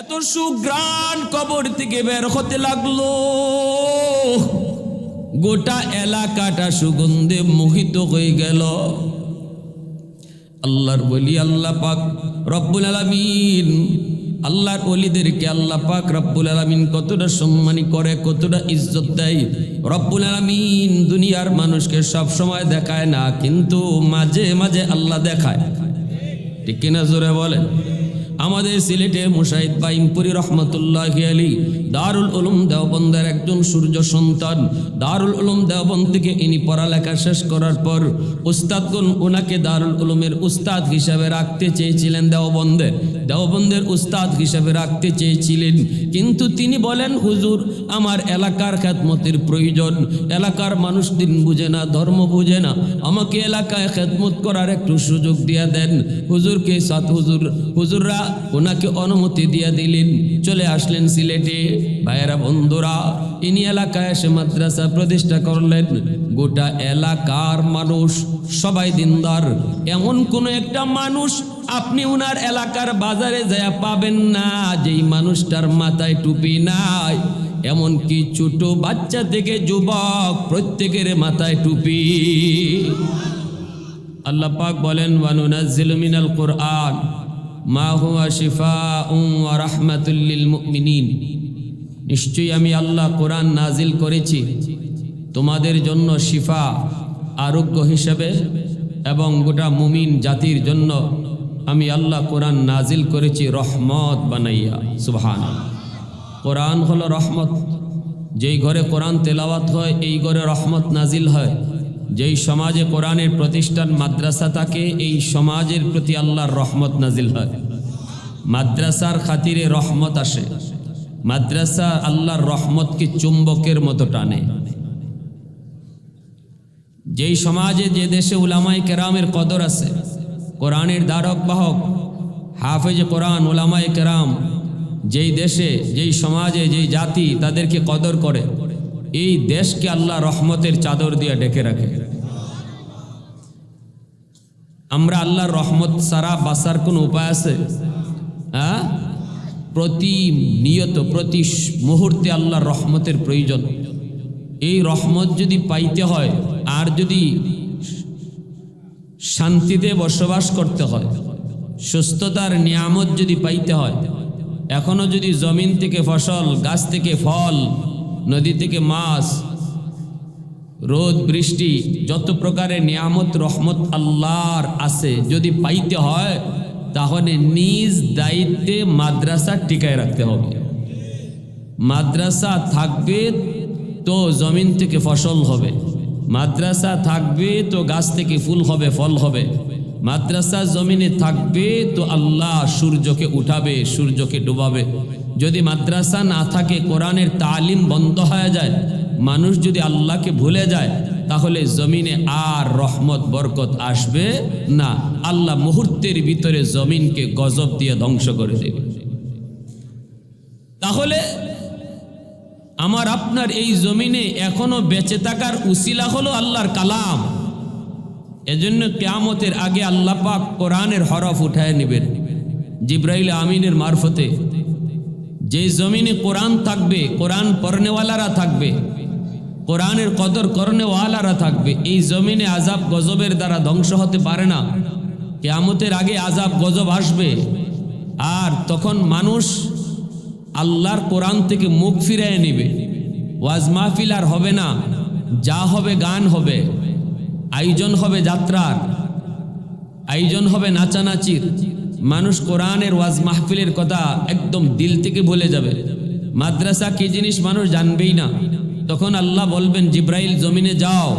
এত সুগ্রাণ কবর থেকে বের হতে লাগল। গোটা এলাকাটা সুগন্ধে মোহিত হয়ে গেল। আল্লাহর বলি আল্লাহ পাক রব্বুল আলামিন, আল্লাহর অলিদেরকে আল্লাহ পাক রব্বুল আলামিন কতটা সম্মানী করে, কতটা ইজ্জত দেয়। রব্বুল আলামিন দুনিয়ার মানুষকে সব সময় দেখায় না, কিন্তু মাঝে মাঝে আল্লাহ দেখায়। ঠিক কিনা জোরে বলেন? আমাদের সিলেটে মুশাহিদ বাইমপুরি রহমতুল্লাহ আলী দারুল উলুম দেওবন্দের একজন সূর্য সন্তান। দারুল উলুম দেওবন্দ থেকে ইনি পড়ালেখা শেষ করার পর উস্তাদগুন ওনাকে দারুল উলুমের উস্তাদ হিসাবে রাখতে চেয়েছিলেন দেওবন্দের দেওবন্দের উস্তাদ হিসাবে রাখতে চেয়েছিলেন। কিন্তু তিনি বলেন, হুজুর, আমার এলাকার খ্যাতমতের প্রয়োজন। এলাকার মানুষ দিন বুঝে না, ধর্ম বুঝে না। আমাকে এলাকায় খেদমত করার একটু সুযোগ দিয়া দেন। হুজুরকে সাত হুজুর? হুজুররা ওনাকে অনুমতি দিয়া দিলেন। চলে আসলেন সিলেটে। ভাইয়েরা, বন্ধুরা, ইনি এলাকায় এসে মাদ্রাসা প্রতিষ্ঠা করলেন। গোটা এলাকার মানুষ, সবাই দিনদার। এমন কোন একটা মানুষ আপনি উনার এলাকার বাজারে যায় পাবেন না, যেই মানুষটার মাথায় টুপি নাই। এমনকি ছোট বাচ্চা থেকে যুবক প্রত্যেকের মাথায় টুপি। আল্লাহ পাক বলেন, ওয়ানুনাজ্জিলু মিনাল কোরআন, মা হুয়া শিফাউন ওয়া রাহমাতুল লিল মুমিনিন। নিশ্চয়ই আমি আল্লাহ কোরআন নাজিল করেছি। তোমাদের জন্য শিফা, আরোগ্য হিসেবে এবং গোটা মুমিন জাতির জন্য আমি আল্লাহ কোরআন নাজিল করেছি রহমত বানাইয়া। সুবহান কোরআন হলো রহমত। যেই ঘরে কোরআন তেলাওয়াত হয়, এই ঘরে রহমত নাজিল হয়। যেই সমাজে কোরআনের প্রতিষ্ঠান মাদ্রাসা থাকে, এই সমাজের প্রতি আল্লাহর রহমত নাজিল হয়। মাদ্রাসার খাতিরে রহমত আসে। মাদ্রাসা আল্লাহর রহমতকে চুম্বকের মতো টানে। যেই সমাজে, যে দেশে উলামাই কেরামের কদর আছে, কোরআনের দ্বারক বাহক, হাফেজ কোরআন উলামাই কেরাম, যেই দেশে, যেই সমাজে, যেই জাতি তাদেরকে কদর করে, এই দেশকে আল্লাহ রহমতের চাদর দিয়ে ডেকে রাখে। আমরা আল্লাহর রহমত সারা বাসার কোনো উপায় আছে? হ্যাঁ? প্রতি নিয়ত, প্রতি মুহূর্তে আল্লাহর রহমতের প্রয়োজন। এই রহমত যদি পাইতে হয়, আর যদি শান্তিতে বসবাস করতে হয়, সুস্থতার নিয়ামত যদি পাইতে হয়, এখনও যদি জমিন থেকে ফসল, গাছ থেকে ফল, নদী থেকে মাছ, রোদ, বৃষ্টি, যত প্রকারের নিয়ামত, রহমত আল্লাহর আছে, যদি পাইতে হয় তাহলে নিজ দায়িত্বে মাদ্রাসা টিকায় রাখতে হবে। মাদ্রাসা থাকবে তো জমিন থেকে ফসল হবে। মাদ্রাসা থাকবে তো গাছ থেকে ফুল হবে, ফল হবে। মাদ্রাসা জমিনে থাকবে তো আল্লাহ সূর্যকে উঠাবে, সূর্যকে ডুবাবে। যদি মাদ্রাসা না থাকে, কোরআনের তালিম বন্ধ হয়ে যায়, মানুষ যদি আল্লাহকে ভুলে যায় তাহলে জমিনে আর রহমত, বরকত আসবে না। আল্লাহ মুহূর্তের ভিতরে জমিনকে গজব দিয়ে ধ্বংস করে দেবে। তাহলে আমার আপনার এই জমিনে এখনও বেঁচে থাকার উসিলা হলো আল্লাহর কালাম। এজন্য কেয়ামতের আগে আল্লাহ পাক কোরআনের হরফ উঠায় নেবেন। জিব্রাইল আমিনের মারফতে। যে জমিনে কোরআন থাকবে, কোরআন পড়নেওয়ালারা থাকবে কোরআনের কদর করনেওয়ালারা থাকবে। এই জমিনে আজাব গজবের দ্বারা ধ্বংস হতে পারে না। কেয়ামতের আগে আজাব গজব আসবে। আর তখন মানুষ আল্লাহর কোরআন থেকে মুখ ফিরিয়ে নেবে। ওয়াজ মাহফিল আর হবে না। যা হবে গান হবে। আয়োজন হবে যাত্রার। আয়োজন হবে নাচানাচির। মানুষ কোরআনের ওয়াজ মাহফিলের কথা একদম দিল থেকে ভুলে যাবে। মাদ্রাসা কি জিনিস মানুষ জানবেই না। তখন আল্লাহ বলবেন, জিব্রাইল, জমিনে যাও।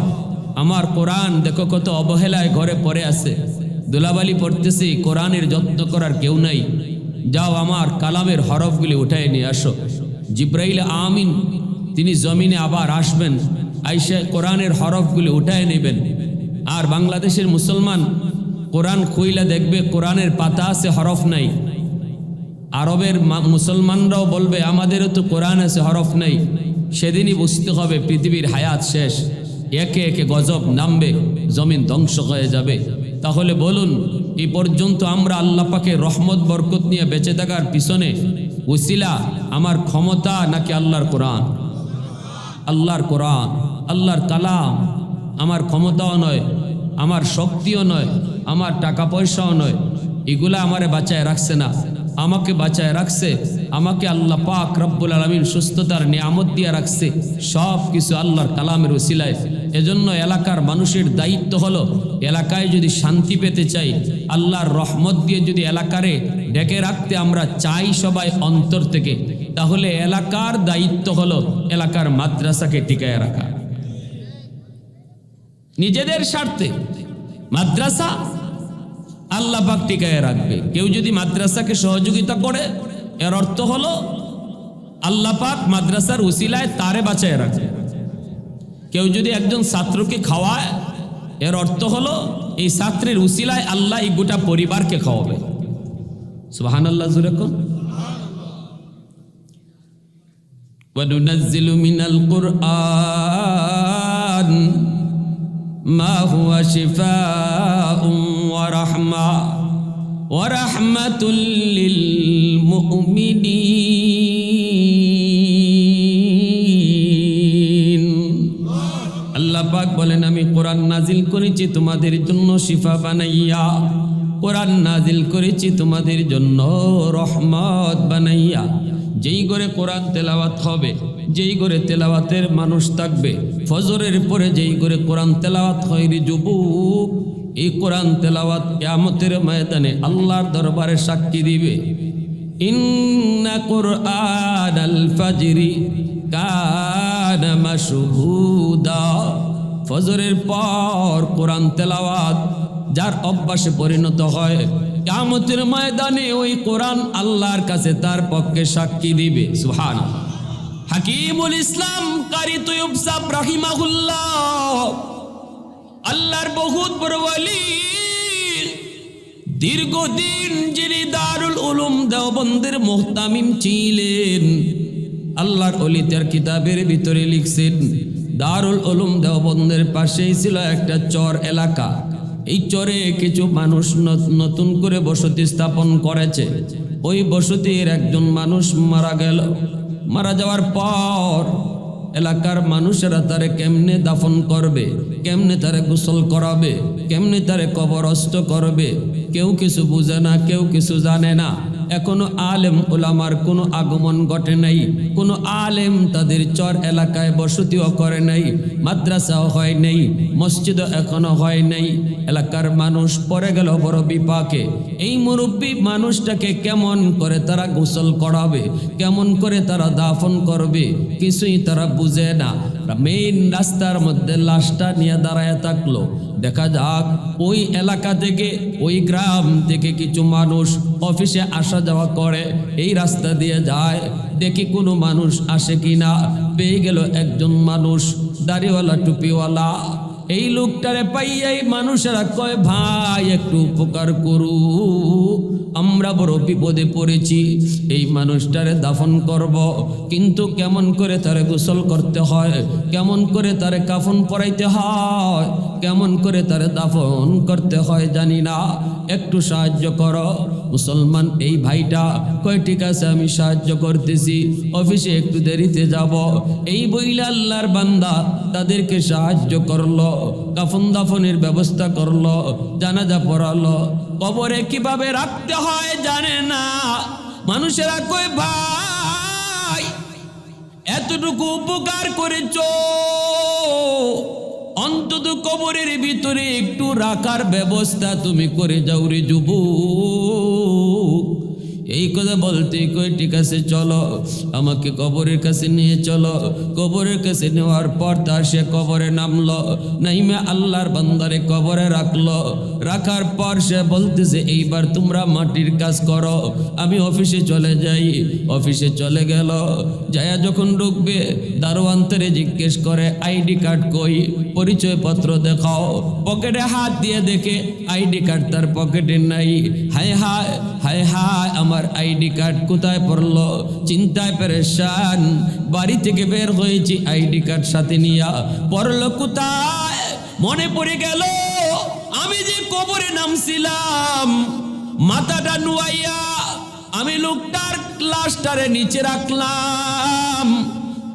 আমার কোরআন দেখো কত অবহেলায় ঘরে পড়ে আছে। দুলাবালি পড়তেছি, কোরআনের যত্ন করার কেউ নাই। যাও আমার কালামের হরফগুলি উঠায় নিয়ে আসো। জিব্রাইল, আমিন। তিনি জমিনে আবার আসবেন, আইসা কোরআনের হরফগুলি উঠায় নেবেন। আর বাংলাদেশের মুসলমান কোরআন খুইলা দেখবে, কোরআনের পাতা আছে, হরফ নাই। আরবের মুসলমানরাও বলবে, আমাদেরও তো কোরআন আছে, হরফ নাই। সেদিনই বুঝতে হবে পৃথিবীর হায়াত শেষ। একে একে গজব নামবে, জমিন ধ্বংস হয়ে যাবে। তাহলে বলুন এই পর্যন্ত আমরা আল্লাহ পাকে রহমত, বরকত নিয়ে বেঁচে থাকার পিছনে উসিলা আমার ক্ষমতা নাকি আল্লাহর কোরআন? আল্লাহর কোরআন, আল্লাহর কালাম আমার ক্ষমতাও নয়, আমার শক্তিও নয়, আমার টাকা পয়সাও নয়। এগুলা আমারে বাঁচায় রাখছে না। আমাকে বাঁচায় রাখছে, আমাকে আল্লাহ পাক রব্বুল আলমিন সুস্থতার নিয়ামত দিয়ে রাখছে, সব কিছু আল্লাহর কালামের ওসিলায়। এজন্য এলাকার মানুষের দায়িত্ব হলো, এলাকায় যদি শান্তি পেতে চাই, আল্লাহর রহমত দিয়ে যদি এলাকারে ডেকে রাখতে আমরা চাই সবাই অন্তর থেকে, তাহলে এলাকার দায়িত্ব হলো এলাকার মাদ্রাসাকে টিকায় রাখা। নিজেদের স্বার্থে মাদ্রাসা আল্লাহ পাক টিকায় রাখবে কেউ যদি মাদ্রাসাকে সহযোগিতা করে এর অর্থ হলো আল্লাহ পাক মাদ্রাসার উসিলায় তারে বাঁচায় রাখবে কেউ যদি একজন ছাত্রকে খাওয়ায় এর অর্থ হলো এই ছাত্রের উসিলায় আল্লাহ এই গোটা পরিবারকে খাওয়াবে সুবাহান আল্লাহ জুরেকন وننزل من القرآن ما هو شفاء ورحمة ورحمة للمؤمنين আল্লাহ পাক বলেন আমি কোরআন নাজিল করেছি তোমাদের জন্য শিফা বানাইয়া কোরআন নাজিল করেছি তোমাদের জন্য রহমত বানাইয়া যেই করে কোরআন তেলাওয়াত হবে যেই করে তেলাওয়াতের মানুষ থাকবে ফজরের পরে যেই করে কোরআন তেলাওয়াত হয় রে যুবক এই কোরআন তেলাওয়াত কিয়ামতের ময়দানে আল্লাহর দরবারে সাক্ষী দিবে। ইন্না কোরআন আল ফাজরি কানা মাশহুদা। ফজরের পর কোরআন তেলাওয়াত যার অভ্যাসে পরিণত হয়, কিয়ামতের ময়দানে ওই কোরআন আল্লাহর কাছে তার পক্ষে সাক্ষী দিবে। সুহান হাকিমুল ইসলাম কারি তৈব সাহ রাহিমাহুল্লাহ। আল্লাহর বহুত বড় ওয়ালি। দীর্ঘদিন যিনি দারুল উলুম দেওবন্দের মোহতামিম ছিলেন, আল্লাহর অলিতার কিতাবের ভিতরে লিখছেন, দারুল উলুম দেওবন্দের পাশেই ছিল একটা চর এলাকা। এই চরে কিছু মানুষ নতুন করে বসতি স্থাপন করেছে। ওই বসতির একজন মানুষ মারা গেল। মারা যাওয়ার পর এলাকার মানুষেরা তারে কেমনে দাফন করবে? কেমনে তারে গোসল করাবে? কেমনে তারে কবরস্থ করবে? কেউ কিছু বুঝে না, কেউ কিছু জানে না। এখনও আলেম ওলামার কোনো আগমন ঘটে নাই। কোনো আলেম তাদের চর এলাকায় বসতিও করে নাই, মাদ্রাসাও হয় নাই, মসজিদও এখনও হয় নাই। এলাকার মানুষ পরে গেল বড় বিপাকে। এই মুরব্বী মানুষটাকে কেমন করে তারা গোসল করাবে? কেমন করে তারা দাফন করবে? কিছুই তারা বুঝে না। মেইন রাস্তার মধ্যে লাশটা নিয়ে দাঁড়ায় থাকল। দেখা যাক, ওই এলাকা থেকে, ওই গ্রাম থেকে কিছু মানুষ অফিসে আসা যাওয়া করে। এই রাস্তা দিয়ে যায়, দেখি কোনো মানুষ আসে কিনা। পেয়ে গেল একজন মানুষ, দাড়িওয়ালা, টুপিওয়ালা। এই লোকটারে পাইয়াই মানুষেরা কয়, ভাই, একটু উপকার করু। আমরা বড় বিপদে পড়েছি। এই মানুষটারে দাফন করব। কিন্তু কেমন করে তারে গোসল করতে হয়, কেমন করে তারে কাফন পরাইতে হয় কেমন করে তারে দাফন করতে হয় জানি না। একটু সাহায্য করো। মুসলমান, এই ভাইটা কয় ঠিক আছে আমি সাহায্য করতেছি? অফিসে একটু দেরিতে যাব। এই বইলে আল্লাহর বান্দা তাদেরকে সাহায্য করল, কাফন দাফনের ব্যবস্থা করল, জানাজা পড়ালো। কবরে কীভাবে রাখতে হয় জানে না। মানুষেরা কই ভাই, এতটুকু উপকার করেছ। অন্তত কবরের ভিতরে একটু রাখার ব্যবস্থা তুমি করে যাও রে যুবক। এই কথা বলতে কই, ঠিক আছে, চলো। আমাকে কবরের কাছে নিয়ে চলো। কবরের কাছে নেওয়ার পর তার সে কবরে নামলো। নাইমে আল্লাহর বান্দারে কবরে রাখল। রাখার পর সে বলতেছে, এইবার তোমরা মাটির কাজ করো। আমি অফিসে চলে যাই। অফিসে চলে গেল। যায়া যখন ঢুকবে, দারোয়ান্তরে জিজ্ঞেস করে আইডি কার্ড কই? পরিচয়পত্র দেখাও। পকেটে হাত দিয়ে দেখে আইডি কার্ড তার পকেটে নাই। হায় হায় হায় হায়। আমার আইডি কার্ড কোথায় পড়ল? চিন্তায় পেরেশান। বাড়ি থেকে বের হয়েছি, আইডি কার্ড সাথে নিয়া। পড়ল কোথায়? মনে পড়ে গেল, আমি যে কবরে নামছিলাম। মাথাটা নুয়াইয়া আমি লোকটার লাশটারে নিচে রাখলাম।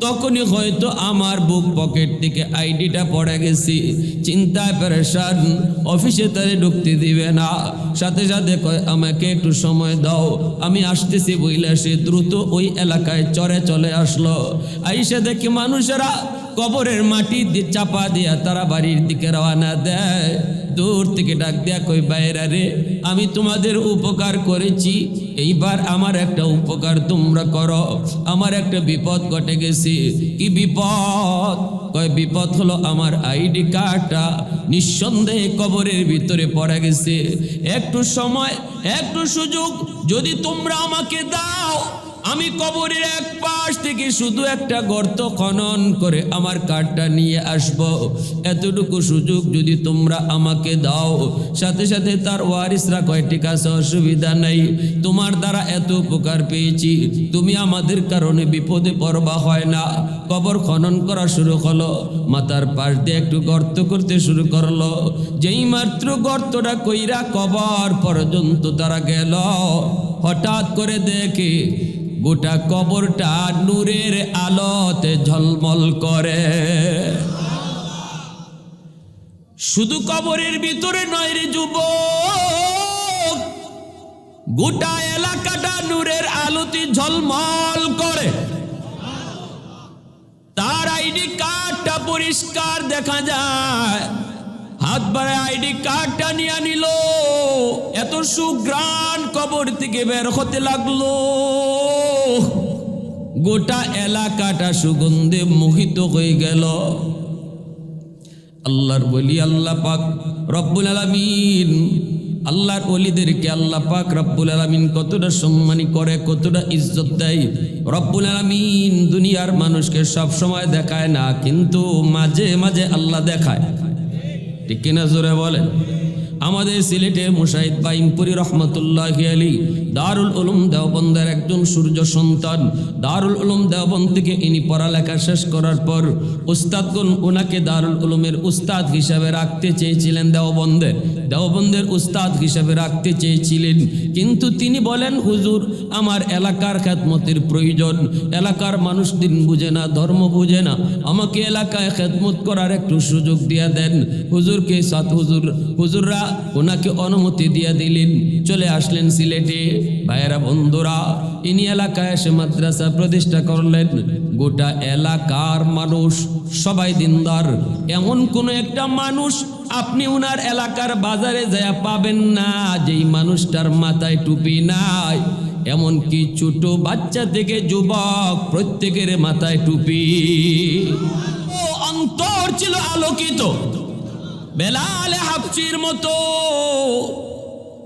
তখনই হয়তো আমার বুক পকেট থেকে আইডিটা পড়ে গেছি। চিন্তায় পেরেশান, অফিসে তারে ঢুকতে দিবে না। সাথে সাথে কয়, আমাকে একটু সময় দাও, আমি আসতেছি বইলে। সে দ্রুত ওই এলাকায় চরে চলে আসলো। আইসে দেখি মানুষেরা কবরের মাটি চাপা দিয়া তারা বাড়ির দিকে রওনা দেয়। দূর থেকে ডাক দেয়া কই বাইরা রে, আমি তোমাদের উপকার করেছি। এইবার আমার একটা উপকার তোমরা করো। আমার একটা বিপদ ঘটে গেছে। কি বিপদ? কয়, বিপদ হলো আমার আইডি কার্ডটা নিঃসন্দেহে কবরের ভিতরে পড়া গেছে। একটু সময়, একটু সুযোগ যদি তোমরা আমাকে দাও। আমি কবরের এক পাশ থেকে শুধু একটা গর্ত খনন করে আমার কার্ডটা নিয়ে আসব। এতটুকু সুযোগ যদি তোমরা আমাকে দাও। সাথে সাথে তার ওয়ারিসরা কয় ঠিক আছে অসুবিধা নেই। তোমার দ্বারা এত উপকার পেয়েছি। তুমি আমাদের কারণে বিপদে পড়বা হয় না। কবর খনন করা শুরু হলো মাথার পাশ দিয়ে একটু গর্ত করতে শুরু করল। যেই মাত্র গর্তটা কইরা কবর পর্যন্ত তারা গেল। হঠাৎ করে দেখে গোটা কবরটা নূরের আলোতে ঝলমল করে। শুধু কবরের ভিতরে নয় রে যুব গোটা এলাকাটা নূরের আলোতে ঝলমল করে। তার আইডি কার্ডটা পরিষ্কার দেখা যায়। হাত বাড়ায় আইডি কার্ডটা নিয়ে নিল। এত সুগ্রাণ কবর থেকে বের হতে লাগল। গোটা এলাকাটা সুগন্ধে মোহিত হয়ে গেল। আল্লাহর বলি, আল্লাহ পাক রব্বুল আলামিন, আল্লাহর অলিদেরকে আল্লাহ পাক রব্বুল আলামিন কতটা সম্মানী করে, কতটা ইজ্জত দেয়। রব্বুল আলামিন দুনিয়ার মানুষকে সব সময় দেখায় না, কিন্তু মাঝে মাঝে আল্লাহ দেখায়। ঠিক কিনা জোরে বলেন? আমাদের সিলেটের মুশাহিদ বাইমপুরি রহমতুল্লাহ আলী দারুল উলুম দেওবন্দের একজন সূর্য সন্তান। দারুল উলুম দেওবন্দ থেকে ইনি পড়ালেখা শেষ করার পর উস্তাদগুন ওনাকে দারুল উলুমের উস্তাদ হিসাবে রাখতে চেয়েছিলেন দেওবন্দের দেওবন্দের উস্তাদ হিসাবে রাখতে চেয়েছিলেন। কিন্তু তিনি বলেন, হুজুর, আমার এলাকার খ্যাতমতের প্রয়োজন। এলাকার মানুষ দিন বুঝে না, ধর্ম বুঝে না। আমাকে এলাকায় খেদমত করার একটু সুযোগ দিয়া দেন। হুজুরকে সাত হুজুর, হুজুররা ওনাকে অনুমতি দিয়া দিলেন। চলে আসলেন সিলেটে। ভাইয়েরা, বন্ধুরা, ইনি এলাকায় এসে মাদ্রাসা প্রতিষ্ঠা করলেন। গোটা এলাকার মানুষ সবাই দিনদার। এমন কোন একটা মানুষ আপনি উনার এলাকার বাজারে যায় পাবেন না, যেই মানুষটার মাথায় টুপি নাই। এমনকি ছোট বাচ্চা থেকে যুবক প্রত্যেকের মাথায় টুপি। ও অন্তর ছিল আলোকিত, বেলালে হাফচির মতো।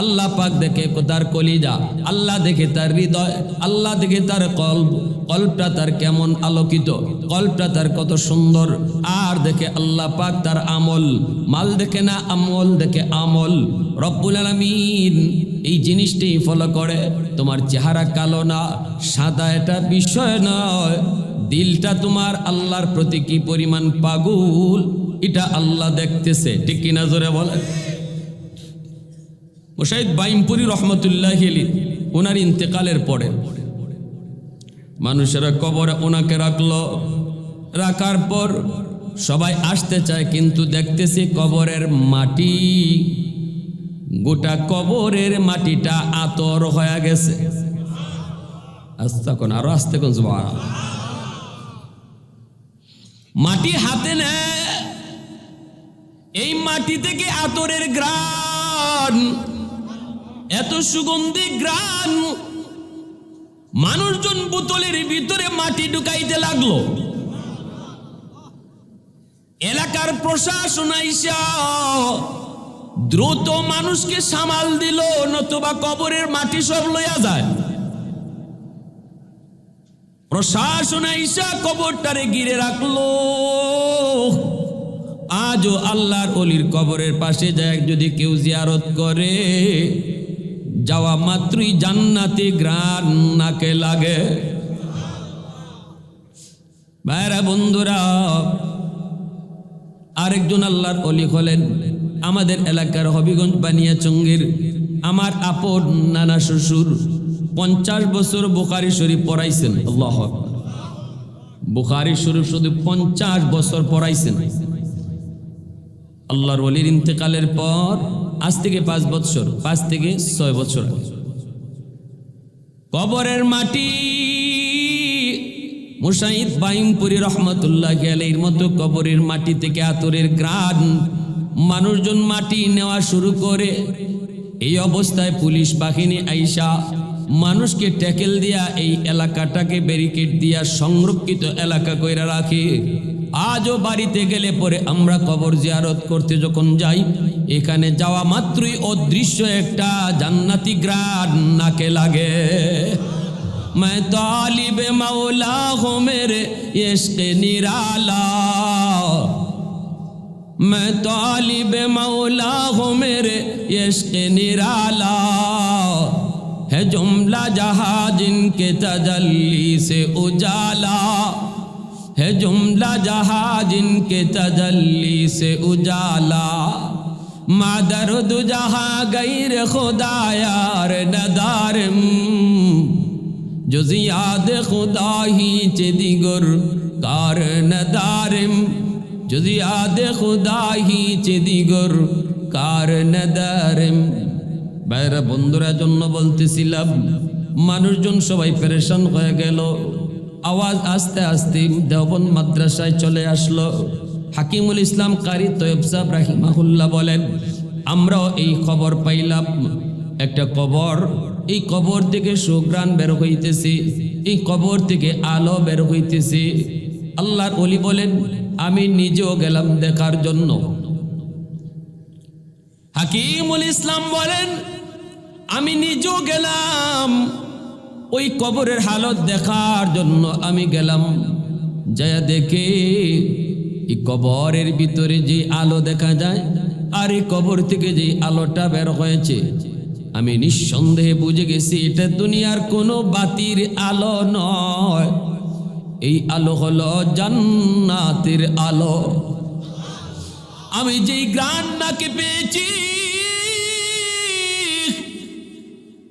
আল্লাহ পাক দেখে তার কলিজা, আল্লাহ দেখে তার হৃদয়, আল্লাহ দেখে তার কল্প কল্পটা তার কেমন আলোকিত কল্পটা তার কত সুন্দর। আর দেখে আল্লাহ পাক তার আমল, মাল দেখে না আমল, দেখে আমল। রব্বুল আলামিন এই জিনিসটি ফলো করে, তোমার চেহারা কালো না, সাদা এটা বিষয় নয়। দিলটা তোমার আল্লাহর প্রতি কি পরিমাণ পাগুল, এটা আল্লাহ দেখতেছে, ঠিক কিনা জোরে বলে মুশাহিদ বাইমপুরি রহমতুল্লাহ ওনার ইন্তেকালের পরে। মানুষেরা কবরে ওনাকে রাখল। রাখার পর সবাই আসতে চায়, কিন্তু দেখতেছি কবরের মাটি, গোটা কবরের মাটিটা আতর হয়ে গেছে। আস্তে কোন, আরও আস্তে কোন মাটি হাতে নেয়। এই মাটি থেকে আতরের গ্রান এত সুগন্ধি গ্রান মানুষজন বোতলের ভিতরে মাটি ঢুকাইতে লাগল। এলাকার প্রশাসন আইসা দ্রুত মানুষকে সামাল দিল, নতুবা কবরের মাটি সব লইয়া যায়। প্রশাসন আইসা কবরটারে গিরে রাখল। আজও আল্লাহর অলির কবরের পাশে যায়, যদি কেউ জিয়ারত করে। যাওয়া মাত্রই জান্নাতি গ্রান নাকে লাগে। ভাইরা, বন্ধুরা, আরেকজন আল্লাহর অলি হলেন। আমাদের এলাকার হবিগঞ্জ বানিয়া চঙ্গির আমার আপন নানা শ্বশুর পঞ্চাশ বছর বুখারি শরীফ পড়াইছেন। আল্লাহ বুখারি শরীফ শুধু পঞ্চাশ বছর পড়াইছেন। আল্লাহর অলির ইন্তেকালের পর আজ থেকে পাঁচ বছর পাঁচ থেকে ছয় বছর কবরের মাটি মুসাইদ বাইমপুরি রহমতুল্লাহ আলাইহির মতো কবরের মাটি থেকে আতরের গ্রান মানুষজন মাটি নেওয়া শুরু করে। এই অবস্থায় পুলিশ বাহিনী আইসা মানুষকে ট্যাকেল দিয়া এই এলাকাটাকে ব্যারিকেড দিয়া সংরক্ষিত এলাকা কইরা রাখে। আজও বাড়িতে গেলে পরে আমরা কবর জিয়ারত করতে যখন যাই এখানে যাওয়া মাত্রই অদৃশ্য একটা জান্নাতি গ্রান নাকে লাগে मैं तालिब मौला हूँ मेरे इश्क निराला मैं तालिब मौला हूँ मेरे इश्क निराला है जुमला जहाँ जिनके तजल्ली से उजाला है जुमला जहाँ जिनके तजल्ली से उजाला मादर दु जहाँ गैर खुदा यार नदारम জুজিয়াদ খুদাহি চেদিগর কার নদারিম জুজিয়াদ খুদাহি চেদিগর কার নদারিম বাইরা বন্ধুরা জন্য বলতেছিলাম মানুষজন সবাই পেরেশান হয়ে গেল আওয়াজ আস্তে আস্তে দেওবন মাদ্রাসায় চলে আসলো। হাকিমুল ইসলাম কারি তৈব সাহ রাহিমাহুল্লাহ বলেন, আমরাও এই খবর পাইলাম। একটা কবর, এই কবর থেকে সুগ্রাণ বের হইতেছে, এই কবর থেকে আলো বের হইতেছে। আল্লাহর অলি বলেন, আমি নিজেও গেলাম দেখার জন্য। হাকিমুল ইসলাম বলেন, আমি নিজেও গেলাম। ওই কবরের হালত দেখার জন্য আমি গেলাম। যা দেখে এই কবরের ভিতরে যে আলো দেখা যায় আর এই কবর থেকে যে আলোটা বের হয়েছে, আমি নিঃসন্দেহে বুঝে গেছি এটা দুনিয়ার কোনো বাতির আলো নয়। এই আলো হলো জান্নাতের আলো। আমি যেই গ্রান নাকে পেয়েছি,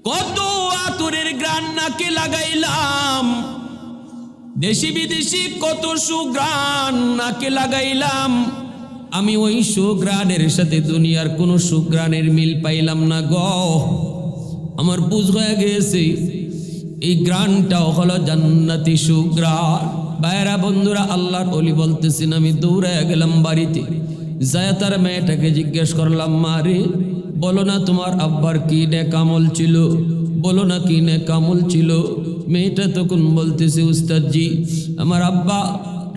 কত আতরের গ্রান নাকে লাগাইলাম? দেশি বিদেশি কত সুগ্রান নাকে লাগাইলাম? আমি ওই সুগ্রানের সাথে দুনিয়ার কোনো সুগ্রানের মিল পাইলাম না গ। আমার বুঝ হয়ে গেছে, এই গ্রানটাও হলো জান্নাতি সুগ্রান বাইরা বন্ধুরা, আল্লাহর অলি বলতেছেন, আমি দৌড়ায় গেলাম বাড়িতে। যায় তার মেয়েটাকে জিজ্ঞেস করলাম মারে বলো না তোমার আব্বার কি নে কামল ছিল? বলো না কি নে কামল ছিল? মেয়েটা তখন বলতেছে, উস্তাদজি, আমার আব্বা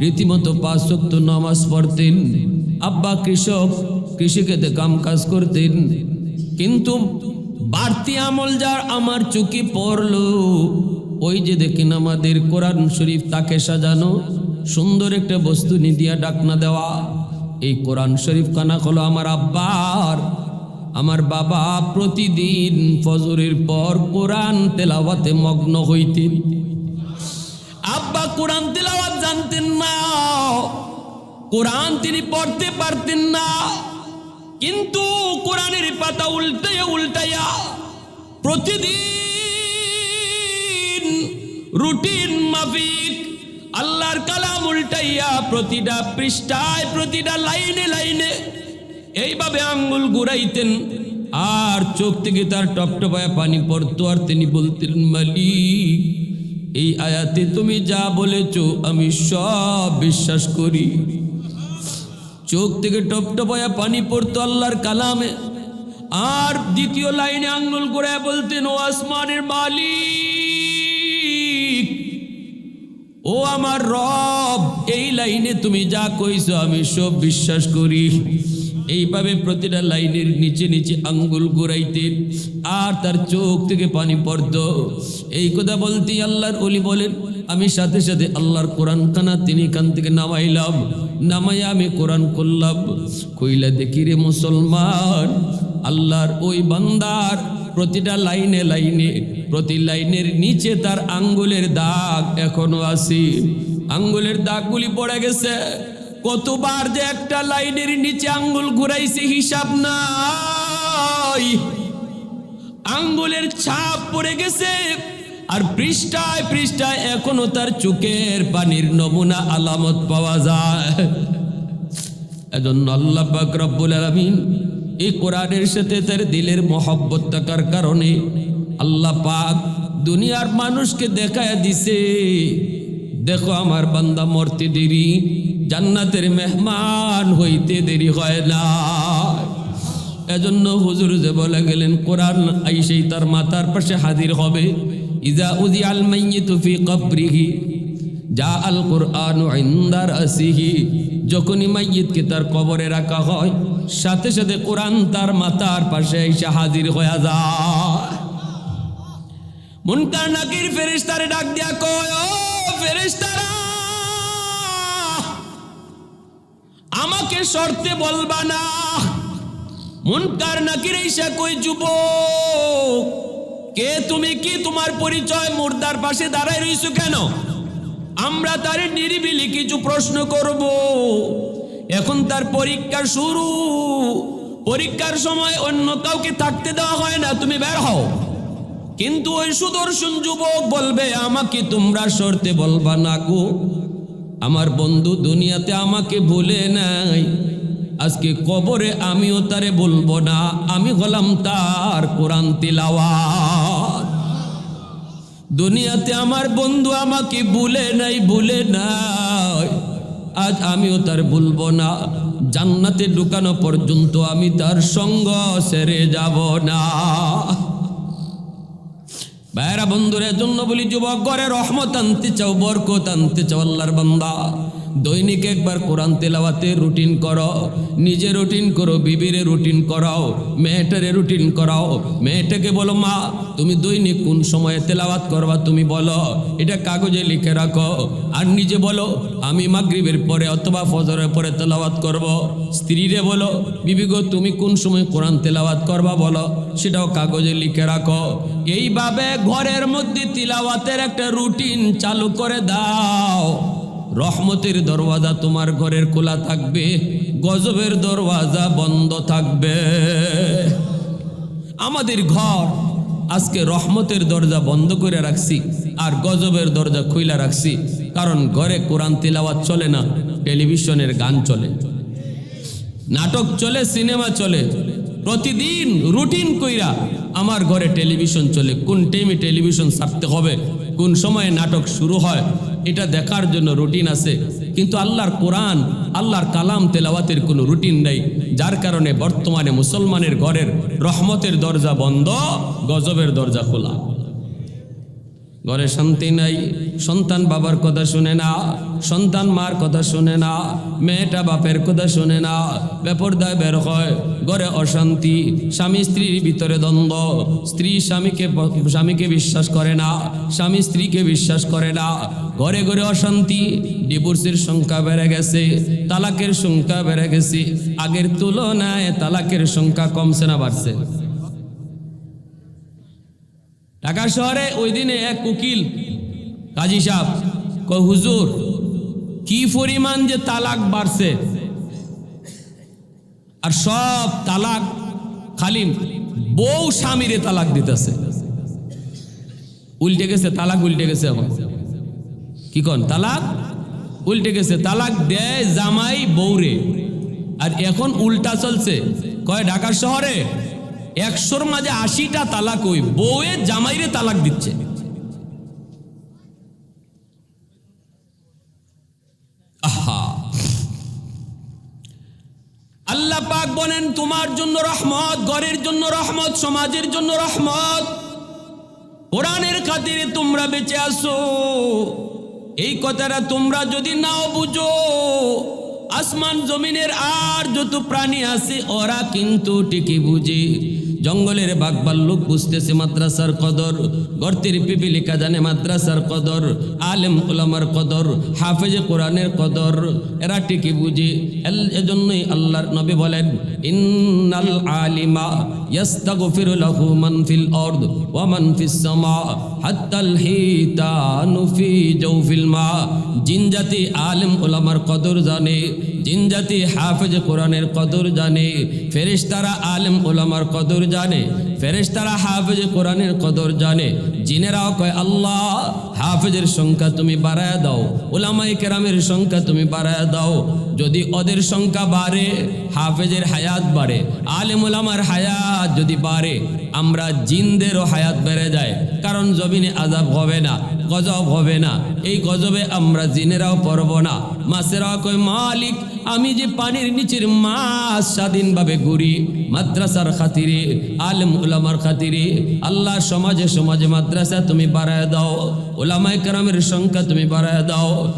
রীতিমতো পাঁচ শক্ত নামাজ পড়তেন। আব্বা কৃষক কৃষিকেতে কাম কাজ করতেন। কিন্তু বাড়তি আমল যার আমার চুকি পড়ল। ওই যে দেখেন আমাদের কোরআন শরীফ তাকে সাজানো, সুন্দর একটা বস্তু নিদিয়া ডাকনা দেওয়া। এই কোরআন শরীফ কানা হলো আমার আব্বার। আমার বাবা প্রতিদিন ফজরের পর কোরআন তেলাওয়াতে মগ্ন হইতেন। আব্বা, কোরআন তেলাওয়াত জানতেন না। কোরআন তিনি পড়তে পারতেন না। কিন্তু কোরআনের পাতা উল্টাইয়া উল্টাইয়া প্রতিদিন রুটিন মাফিক আল্লাহর কালাম উল্টাইয়া প্রতিটা পৃষ্ঠায়, প্রতিটা লাইনে লাইনে এইভাবে আঙ্গুল ঘুরাইতেন, আর চোখ থেকে তার টপটপায়া পানি পড়তো, আর তিনি বলতেন, মালিক, এই আয়াতে তুমি যা বলেছ, আমি সব বিশ্বাস করি। চোখ থেকে টপটপায়া পানি পড়তো আল্লাহর কালামে। আর দ্বিতীয় লাইনে আঙ্গুল করে বলতেন, ও আসমানের মালিক, ও আমার রব, এই লাইনে তুমি যা কইছো, আমি সব বিশ্বাস করি। এইভাবে প্রতিটা লাইনের নিচে নিচে আঙ্গুল ঘুরাইতেন আর তার চোখ থেকে পানি পড়ত। এই কথা বলতে আল্লাহর অলি বলেন, আমি সাথে সাথে আল্লাহর কোরআন কানা তিনি কান থেকে নামাইলাম নামাই আমি কোরআন করলাম। কইলা, দেখি রে মুসলমান, আল্লাহর ওই বান্দার প্রতিটা লাইনে লাইনে, প্রতি লাইনের নিচে তার আঙ্গুলের দাগ এখনও আছে। আঙ্গুলের দাগগুলি পড়ে গেছে। কতবার যে একটা লাইনের নিচে আঙ্গুল ঘুরাইছে হিসাব নাই। আঙ্গুলের ছাপ পড়ে গেছে আর পৃষ্ঠায় পৃষ্ঠায় এখনও তার চোখের পানির নমুনা আলামত পাওয়া যায়। এজন্য আল্লাহ পাক রব্বুল আলামিন এই কোরআনের সাথে তার দিলের মহব্বত থাকার কারণে আল্লাহ পাক দুনিয়ার মানুষকে দেখায় দিছে, দেখো আমার বান্দা মরতে দেরি জান্নাতের মেহমান হইতে দেরি হয় না। এজন্য হুজুর যে বলে গেলেন, কোরআন আইসেই তার মাথার পাশে হাজির হবে। ইজা উজি আল মাইয়িতু ফি কবরিহি, যা আল কোরআন ইন্দার আসিহি যখনই মাইয়িতকে তার কবরে রাখা হয়, সাথে সাথে কোরআন তার মাথার পাশে এসে হাজির হয়ে যায়। মুনকার নাকির ফেরেশতারে ডাক দিয়া কয়, ও ফেরেশতারা আমাকে শর্তে বলবা না। মুনকার নাকির ঈশা কই যুবক? কে তুমি কি তোমার পরিচয় মুর্দার পাশে দাঁড়ায় রইছো কেন? আমরা তার নিরিবিলি কিছু প্রশ্ন করব। এখন তার পরীক্ষা শুরু। পরীক্ষার সময় অন্য কাউকে থাকতে দেওয়া হয় না, তুমি বের হও। কিন্তু ওই সুদর্শন যুবক বলবে, আমাকে তোমরা সরতে বলবা না গো। আমার বন্ধু দুনিয়াতে আমাকে ভুলে নাই। আজকে কবরে আমিও তারে বলব না, আমি হলাম তার কোরআন তিলাওয়াত। দুনিয়াতে আমার বন্ধু আমাকে ভুলে নাই ভুলে নাই। আজ আমিও তার ভুলবো না, জান্নাতে ঢুকানো পর্যন্ত আমি তার সঙ্গ সেরে যাব না। ভাইরা বন্ধুরের জন্য বলি যুবক ঘরে রহমত আনতে চাও বরকত আনতে চাও আল্লাহর বান্দা। দৈনিক একবার কোরআন তেলাওয়াতে রুটিন করো। নিজে রুটিন করো, বিবিরে রুটিন করাও, মেয়েটারে রুটিন করাও। মেয়েটাকে বলো, মা, তুমি দৈনিক কোন সময়ে তেলাওয়াত করবা তুমি বলো। এটা কাগজে লিখে রাখো। আর নিজে বলো, আমি মাগরিবের পরে অথবা ফজরের পরে তেলাওয়াত করব। স্ত্রীরে বলো, বিবি গো, তুমি কোন সময় কোরআন তেলাওয়াত করবা বলো, সেটাও কাগজে লিখে রাখো। এইভাবে ঘরের মধ্যে তিলাওয়াতের একটা রুটিন চালু করে দাও। রহমতের দরওয়াজা তোমার ঘরের খোলা থাকবে, গজবের দরওয়াজা বন্ধ থাকবে। আমাদের ঘর আজকে রহমতের দরজা বন্ধ করে রাখছি আর গজবের দরজা খুইলা রাখছি, কারণ ঘরে কোরআন তিলাওয়াত চলে না, টেলিভিশনের গান চলে। নাটক চলে, সিনেমা চলে, প্রতিদিন রুটিন কইরা আমার ঘরে টেলিভিশন চলে, কোন টাইমে টেলিভিশন ছাড়তে হবে, কোন সময়ে নাটক শুরু হয় এটা দেখার জন্য রুটিন আছে। কিন্তু আল্লাহর কোরআন, আল্লাহর কালাম তেলাওয়াতের কোনো রুটিন নেই। যার কারণে বর্তমানে মুসলমানের ঘরের রহমতের দরজা বন্ধ, গজবের দরজা খোলা। ঘরে শান্তি নাই, সন্তান বাবার কথা শুনে না, সন্তান মার কথা শুনে না, মেয়েটা বাপের কথা শুনে না, বেপরদায় বের হয়, ঘরে অশান্তি, স্বামী স্ত্রীর ভিতরে দ্বন্দ্ব, স্ত্রী স্বামীকে স্বামীকে বিশ্বাস করে না, স্বামী স্ত্রীকে বিশ্বাস করে না, ঘরে ঘরে অশান্তি, ডিভোর্সের সংখ্যা বেড়ে গেছে, তালাকের সংখ্যা বেড়ে গেছে, আগের তুলনায় তালাকের সংখ্যা কমছে না বাড়ছে। ঢাকা শহরে ওই দিনে এক উকিল, কাজী সাহ কয়, হুজুর, কি পরিমাণ যে তালাক বাড়ছে? আর সব তালাক খালি বউ স্বামীরে তালাক দিতেছে। উল্টে গেছে, তালাক উল্টে গেছে এখন কি কন, তালাক? উল্টে গেছে, তালাক দেয় জামাই বউরে। আর এখন উল্টা চলছে। কয় ঢাকা শহরে একশোর মাঝে আশিটা তালাক ওই বউয়ে জামাইরে তালাক দিচ্ছে। আল্লাহ পাক বলেন, তোমার জন্য রহমত, ঘরের জন্য রহমত, সমাজের জন্য রহমত। কোরআনের খাতিরে তোমরা বেঁচে আসো এই কথাটা তোমরা যদি নাও বুঝো, আসমান জমিনের আর যত প্রাণী আছে, ওরা কিন্তু ঠিকই বুঝে। জঙ্গলের বাঘ ভাল্লুক বুঝতেছে মাদ্রাসার কদর। গর্তের পিপিলিকা জানে মাদ্রাসার কদর, আলেম উলামার কদর, হাফেজে কোরআনের কদর। এরা ঠিকই বুঝে এজন্যই আল্লাহর নবী বলেন, ইন্নাল আলিমা লাহু মান ফিল আরদ ওয়া সামা হাত্তাল হিতানু ফি জাওফিল মা। জিন জাতি আলেম উলামার কদর জানে, জিন জাতি হাফেজ কোরআনের কদর জানে, ফেরেশতারা আলেম উলামার কদর জানে, ফেরেশতারা হাফেজ কোরআনের কদর জানে। জিনেরাও কয়, আল্লাহ, হাফেজের সংখ্যা তুমি বাড়ায় দাও ওলামাই কেরামের সংখ্যা তুমি বাড়ায় দাও। যদি ওদের সংখ্যা বাড়ে, হাফেজের হায়াত বাড়ে, আলেম ওলামার হায়াত যদি বাড়ে, আমরা জিনদেরও হায়াত বেড়ে যায়, কারণ জমিনে আজাব হবে না। গজব হবে না। এই গজবে আমরা জিনেরাও পড়ব না। মাছেরাও কয়, মালিক, আমি যে পানির নিচের মাছ স্বাধীনভাবে ঘুরি, মাদ্রাসার খাতিরে, আলম উলামার খাতিরে আল্লাহ সমাজে সমাজে মাদ্রাসা তুমি বাড়ায় দাও ওলামায় কেরামের সংখ্যা তুমি বাড়ায় দাও।